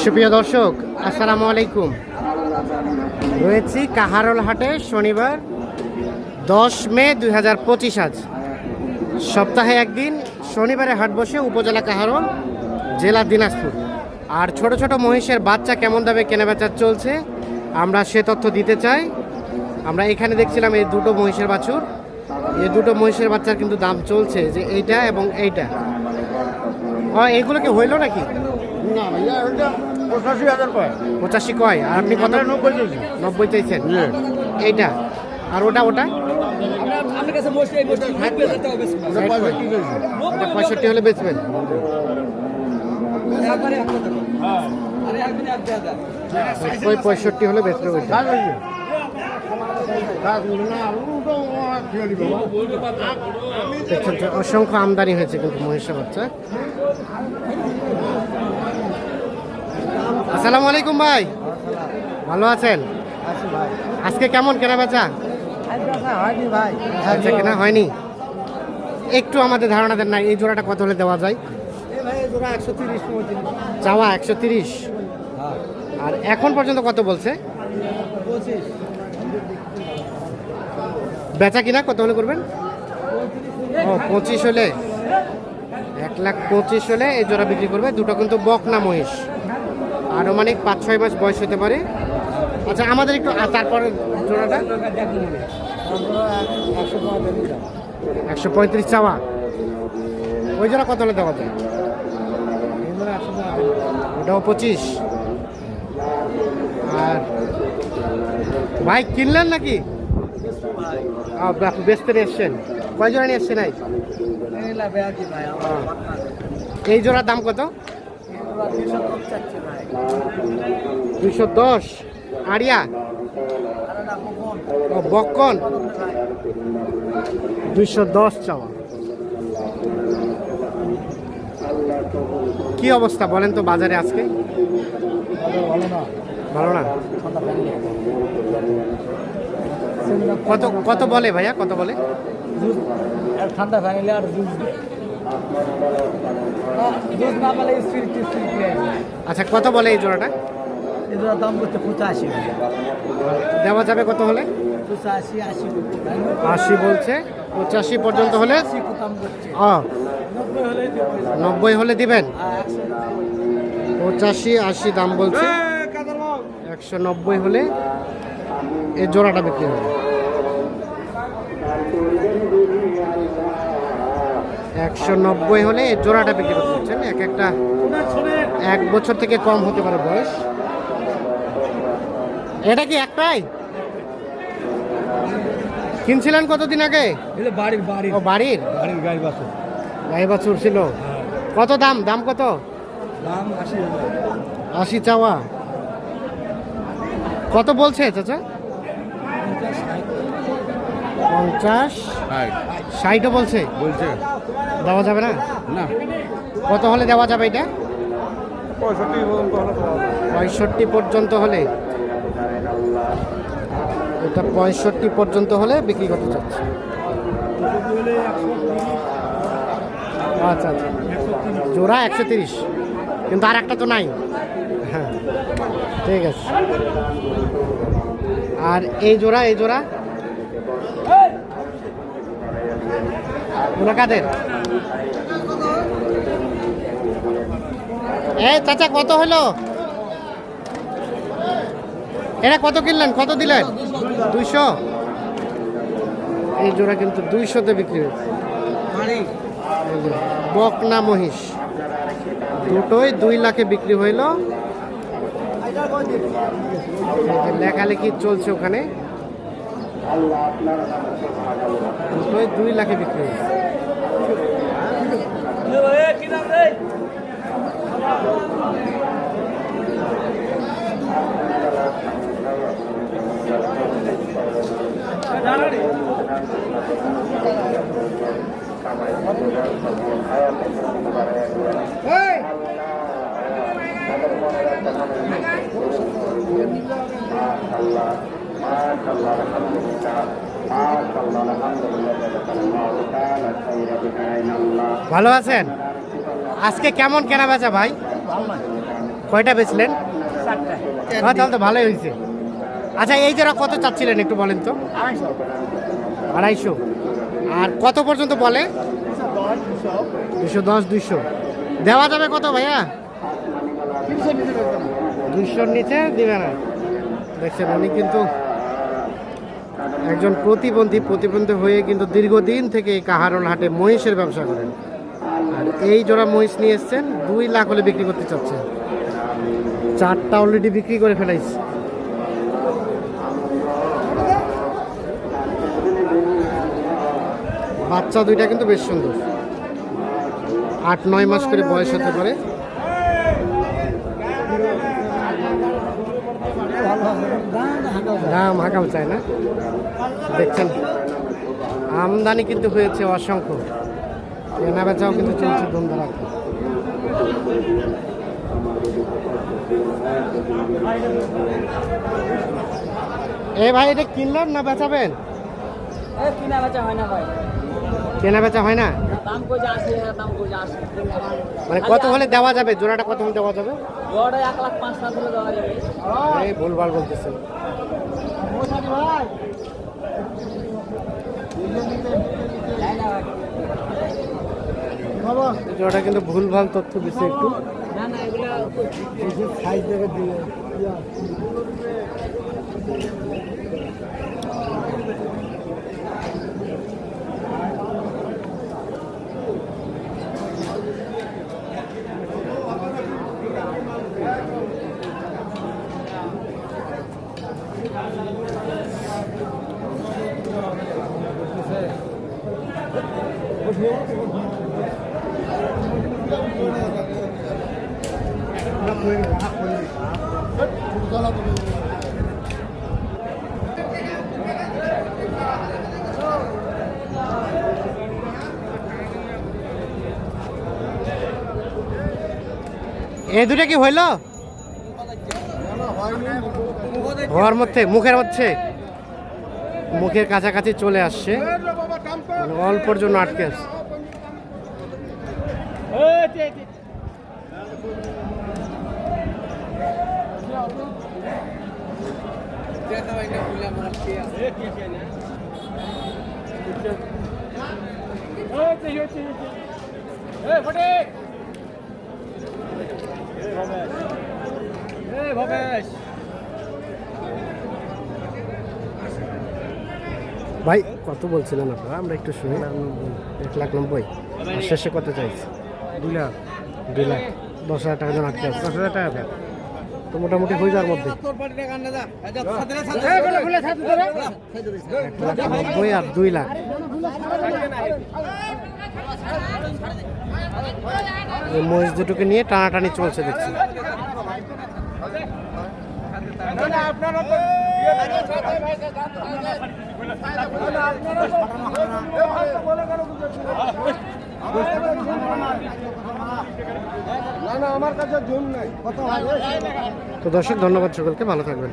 সুপ্রিয় দর্শক, আসসালামু আলাইকুম। রয়েছি কাহারল হাটে, শনিবার, দশ মে দুই হাজার পঁচিশ আজ। সপ্তাহে একদিন শনিবারে হাট বসে উপজেলা কাহারল, জেলা দিনাজপুর। আর ছোট ছোট মহিষের বাচ্চা কেমন দামে কেনাবেচা চলছে, আমরা সে তথ্য দিতে চাই। আমরা এখানে দেখছিলাম এই দুটো মহিষের বাছুর। এই দুটো মহিষের বাচ্চার কিন্তু দাম চলছে যে এইটা এবং এইটা। ও এইগুলো কি হইল নাকি? না ভাইয়া ওইটা পঁচাশি হাজার কয়? পঁচাশি কয় আর আপনি কত? নব্বই কেজি। নব্বই চাইছেন। এইটা আর ওটা ওটা? আপনার কাছে মোস্ট এই মোস্ট থাকবে যেতে হবে ওটা পঁয়ষট্টি হলে বেচবেন। ওই পঁয়ষট্টি হলে বেচবে অসংখ্য আমদানি হয়েছে কিন্তু মহিষা বাচ্চা আসসালামু আলাইকুম ভাই। ভালো আছেন? আজকে কেমন কেনা বেচা আচ্ছা কেনা হয়নি? একটু আমাদের ধারণা দেন না এই জোড়াটা কত হলে দেওয়া যায়? চাওয়া একশো তিরিশ? আর এখন পর্যন্ত কত বলছে? বেচা কিনা কত হলে করবেন? ও পঁচিশ হলে। এক লাখ পঁচিশ হলে এই জোড়া বিক্রি করবে। দুটো কিন্তু বকনা মহিষ। আনুমানিক পাঁচ ছয় মাস বয়স হতে পারে। আচ্ছা আমাদের একটু তারপরে জোড়াটা। একশো পঁয়ত্রিশ চাওয়া। ওই জোড়া কত হলে দেওয়া যায়? ওটাও পঁচিশ। আর ভাই কিনলেন নাকি? বেচতে এসছেন। কয় জোড়া নিয়ে এসছেন এই জোড়ার দাম কত? দুইশো দশ। আড়িয়া ও, বক্কন। দুইশো দশ চাওয়া। কি অবস্থা বলেন তো বাজারে আজকে? ভালো না? কত কত বলে ভাইয়া? কত বলে? ঠান্ডা ফ্যামিলি আর আচ্ছা কত বলে এই জোড়াটা? এগুলোর দাম করতে পঁচাশি দেওয়া যাবে কত হলে? আশি আশি বলছে। পঁচাশি পর্যন্ত হলে। নব্বই হলে দিবেন? পঁচাশি, আশি দাম বলছে। একশো নব্বই হলে এই জোড়াটা বিক্রি হবে। একশো নব্বই হলে জোড়াটা বিক্রি করতে পারছেন এক একটা এক বছর থেকে কম হতে পারে বয়স। এটা কি একটাই কিনছিলেন কতদিন আগে? বাড়ির বাড়ির। ও বাড়ির? বাড়ির গাড়ি বাসে গাই বাছুর। ছিল। কত দাম? দাম কত? দাম আশি আশি চাওয়া। কত বলছে চাচা? পঞ্চাশ। ষাটও বলছে? বলছে। দেওয়া যাবে না? না। কত হলে দেওয়া যাবে এটা? পঁয়ষট্টি পর্যন্ত হলে পঁয়ষট্টি পর্যন্ত হলে? এটা পঁয়ষট্টি পর্যন্ত হলে বিক্রি করতে চাচ্ছে। আচ্ছা আচ্ছা। জোড়া একশো তিরিশ। কিন্তু আর একটা তো নাই। হ্যাঁ ঠিক আছে। আর এই জোড়া এই জোড়া? কাদের চাচা, কত হলো? এটা কত কিনলেন? কত দিলেন? দুইশো? এই জোড়া কিন্তু দুইশোতে বিক্রি হয়েছে। বকনা মহিষ। দুটোই দুই লাখে বিক্রি হইল। লেখালেখি চলছে ওখানে। দুটোই দুই লাখে বিক্রি হয়েছে। ভালো আছেন? আজকে কেমন কেনা বেচা ভাই? কয়টা বেচলেন? হ্যাঁ তাহলে তো ভালোই হয়েছে আচ্ছা এই যারা কত চাচ্ছিলেন একটু বলেন তো? আড়াইশো। আর কত পর্যন্ত বলে? দুশো দশ দুইশো দেওয়া যাবে কত ভাইয়া? দুইশোর নিচে দিবে না। দেখছেন, উনি কিন্তু একজন প্রতিবন্ধী প্রতিবন্ধী হয়ে কিন্তু দীর্ঘদিন থেকে এই কাহারল হাটে মহিষের ব্যবসা করেন। আর এই জোড়া মহিষ নিয়ে এসছেন, দুই লাখ হলে বিক্রি করতে চাচ্ছেন চারটা অলরেডি বিক্রি করে ফেলাইছে। বাচ্চা দুইটা কিন্তু বেশ সুন্দর। আট, নয় মাস করে বয়স হতে পারে। দাম হাঁকাও চায় না। দেখছেন? আমদানি কিন্তু হয়েছে অসংখ্য। কেনা বেচাও কিন্তু চলছে ধুমধারা এ ভাই এটা কিনলেন না বেচাবেন? এ বেচা হয় না ভাই। কেনা বেচা হয় না? মানে কত হলে দেওয়া যাবে? জোড়াটা কত হলে দেওয়া যাবে? ভুলভাল বলতেছেন। জোড়াটা কিন্তু ভুলভাল তথ্য দিচ্ছে একটু। না না এগুলো সাইজ দেখে দিয়ে এই দুটা কি হইল? হওয়ার মধ্যে, মুখের মধ্যে। মুখের কাছাকাছি চলে আসছে। মানে অল্পর জন্য আটকে আছে। ভাই কত বলছিলেন আপনারা? আমরা একটু শুনি এক লাখ নব্বই। শেষে কত চাইছি? দুই লাখ। দুই লাখ। দশ হাজার টাকা জন আটকে আছে। দশ হাজার টাকা তো মোটামুটি হয়ে যাওয়ার মধ্যে। নব্বই আর দুই লাখ। মহিষ দুটোকে নিয়ে টানাটানি চলছে দেখছি। তো দর্শক ধন্যবাদ সকলকে। ভালো থাকবেন।